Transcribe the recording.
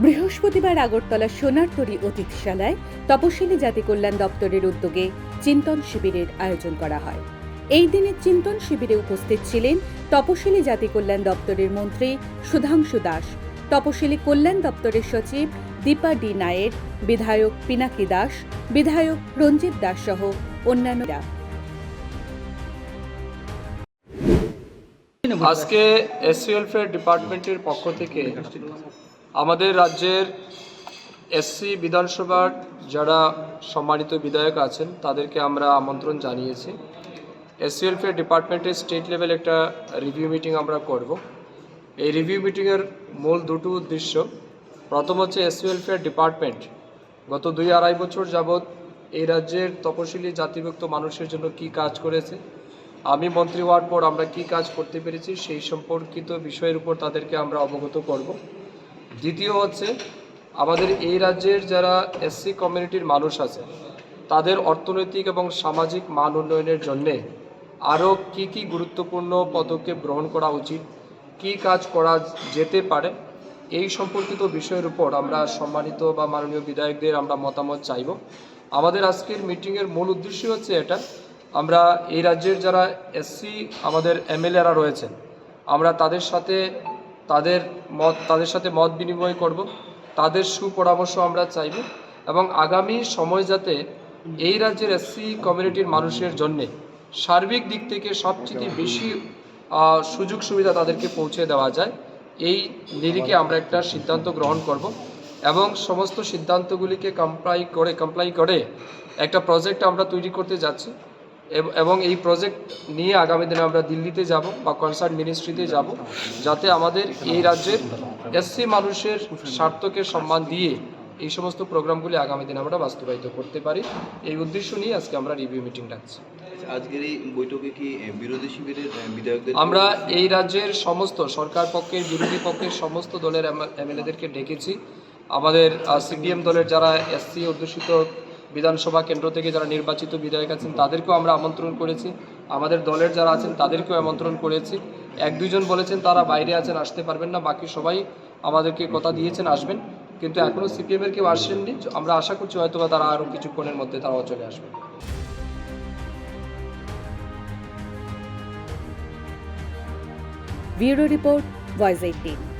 বৃহস্পতিবার আগরতলা সোনারতরী অতিথিশালায় তপশিলি জাতি কল্যাণ দপ্তরের উদ্যোগে চিন্তন শিবিরের আয়োজন করা হয়। এই দিনের চিন্তন শিবিরে উপস্থিত ছিলেন তপশিলি জাতি কল্যাণ দপ্তরের মন্ত্রী সুধাংশু দাস, তপশিলি কল্যাণ দপ্তরের সচিব দীপা ডি নায়ের, বিধায়ক পিনাকি দাস, বিধায়ক রঞ্জিত দাস সহ অন্যান্যরা। আজকে এসসি ওয়েলফেয়ার ডিপার্টমেন্টের পক্ষ থেকে আমাদের রাজ্যের এসসি বিধানসভার যারা সম্মানিত বিধায়ক আছেন, তাদেরকে আমরা আমন্ত্রণ জানিয়েছি। এসসি ওয়েলফেয়ার ডিপার্টমেন্টের স্টেট লেভেল একটা রিভিউ মিটিং আমরা করব। এই রিভিউ মিটিংয়ের মূল দুটো উদ্দেশ্য, প্রথম হচ্ছে এসসি ওয়েলফেয়ার ডিপার্টমেন্ট গত দুই আড়াই বছর যাবৎ এই রাজ্যের তপশিলি জাতিভুক্ত মানুষের জন্য কি কাজ করেছে, আমি মন্ত্রী হওয়ার পর আমরা কি কাজ করতে পেরেছি সেই সম্পর্কিত বিষয়ের উপর তাদেরকে আমরা অবগত করব। দ্বিতীয় হচ্ছে, আমাদের এই রাজ্যের যারা এসসি কমিউনিটির মানুষ আছে, তাদের অর্থনৈতিক এবং সামাজিক মান উন্নয়নের জন্যে আরও কি কি গুরুত্বপূর্ণ পদক্ষেপ গ্রহণ করা উচিত, কি কাজ করা যেতে পারে, এই সম্পর্কিত বিষয়ের উপর আমরা সম্মানিত বা মাননীয় বিধায়কদের আমরা মতামত চাইব। আমাদের আজকের মিটিংয়ের মূল উদ্দেশ্য হচ্ছে এটা, আমরা এই রাজ্যের যারা এসসি আমাদের এমএলএরা রয়েছেন, আমরা তাদের সাথে তাদের মত, তাদের সাথে মত বিনিময় করব। তাদের সুপরামর্শ আমরা চাইব এবং আগামী সময় যাতে এই রাজ্যের এসসি কমিউনিটির মানুষের জন্যে সার্বিক দিক থেকে সবচেয়ে বেশি সুযোগ সুবিধা তাদেরকে পৌঁছে দেওয়া যায়, এই নিরিখে আমরা একটা সিদ্ধান্ত গ্রহণ করব এবং সমস্ত সিদ্ধান্তগুলিকে কমপ্লাই করে কমপ্লাই করে একটা প্রজেক্ট আমরা তৈরি করতে যাচ্ছি। এব- এই প্রজেক্ট নিয়ে আগামী দিনে আমরা দিল্লিতে যাব বা কনসার্ট মিনিস্ট্রিতে যাব যাতে আমাদের এই রাজ্যের এসসি মানুষের স্বার্থকে সম্মান দিয়ে এই সমস্ত প্রোগ্রামগুলি আগামী দিনে আমরা বাস্তবায়িত করতে পারি। এই উদ্দেশ্য নিয়ে আজকে আমরা রিভিউ মিটিং ডাকছি। আজকের এই বৈঠকে কি বিরোধী শিবিরের বিধায়কদের আমরা এই রাজ্যের সমস্ত সরকার পক্ষের বিরোধী পক্ষের সমস্ত দলের এমএলএদেরকে ডেকেছি। আমাদের সিপিএম দলের যারা এসসি অধ্যুষিত বিধানসভা কেন্দ্র থেকে যারা নির্বাচিত বিধায়ক আছেন, তাদেরকেও আমরা আমন্ত্রণ করেছি। আমাদের দলের যারা আছেন, তাদেরকেও আমন্ত্রণ করেছি। এক দুজন বলেছেন তারা বাইরে আছেন, আসতে পারবেন না, বাকি সবাই আমাদেরকে কথা দিয়েছেন, আসবেন। কিন্তু এখনও সিপিএমের কেউ আসেননি। আমরা আশা করছি হয়তো তারা আরও কিছুক্ষণের মধ্যে তারাও চলে আসবে। Bureau report voice eighteen.